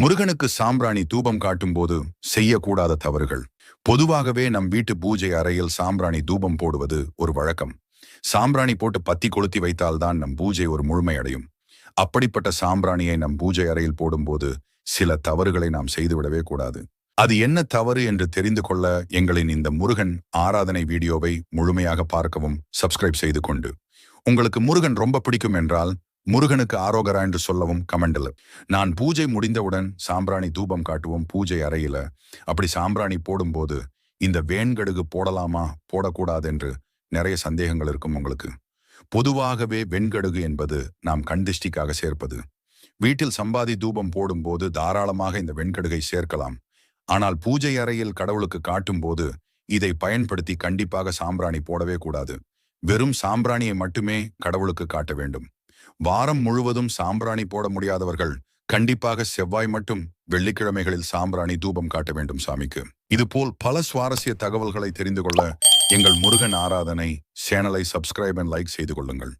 முருகனுக்கு சாம்பிராணி தூபம் காட்டும் போது செய்யக்கூடாத தவறுகள். பொதுவாகவே நம் வீட்டு பூஜை அறையில் சாம்பிராணி தூபம் போடுவது ஒரு வழக்கம். சாம்பிராணி போட்டு பத்தி கொளுத்தி வைத்தால்தான் நம் பூஜை ஒரு முழுமையடையும். அப்படிப்பட்ட சாம்பிராணியை நம் பூஜை அறையில் போடும்போது சில தவறுகளை நாம் செய்துவிடவே கூடாது. அது என்ன தவறு என்று தெரிந்து கொள்ள எங்களின் இந்த முருகன் ஆராதனை வீடியோவை முழுமையாக பார்க்கவும் சப்ஸ்கிரைப் செய்து கொண்டு. உங்களுக்கு முருகன் ரொம்ப பிடிக்கும் என்றால் முருகனுக்கு ஆரோகரா என்று சொல்லவும் கமெண்டில் நான் பூஜை முடிந்தவுடன் சாம்பிராணி தூபம் காட்டுவோம் பூஜை அறையில. அப்படி சாம்பிராணி போடும்போது இந்த வேண்கடுகு போடலாமா போடக்கூடாது என்று நிறைய சந்தேகங்கள் இருக்கும் உங்களுக்கு. பொதுவாகவே வெண்கடுகு என்பது நாம் கண்திஷ்டிக்காக சேர்ப்பது. வீட்டில் சம்பாதி தூபம் போடும்போது தாராளமாக இந்த வெண்கடுகை சேர்க்கலாம். ஆனால் பூஜை அறையில் கடவுளுக்கு காட்டும்போது இதை பயன்படுத்தி கண்டிப்பாக சாம்பிராணி போடவே கூடாது. வெறும் சாம்பிராணியை மட்டுமே கடவுளுக்கு காட்ட வேண்டும். வாரம் முழுவதும் சாம்பிராணி போட முடியாதவர்கள் கண்டிப்பாக செவ்வாய் மட்டும் வெள்ளிக்கிழமைகளில் சாம்பிராணி தூபம் காட்ட வேண்டும் சாமிக்கு. இதுபோல் பல சுவாரஸ்ய தகவல்களை தெரிந்து கொள்ள எங்கள் முருகன் ஆராதனை சேனலை சப்ஸ்கிரைப் அண்ட் லைக் செய்து கொள்ளுங்கள்.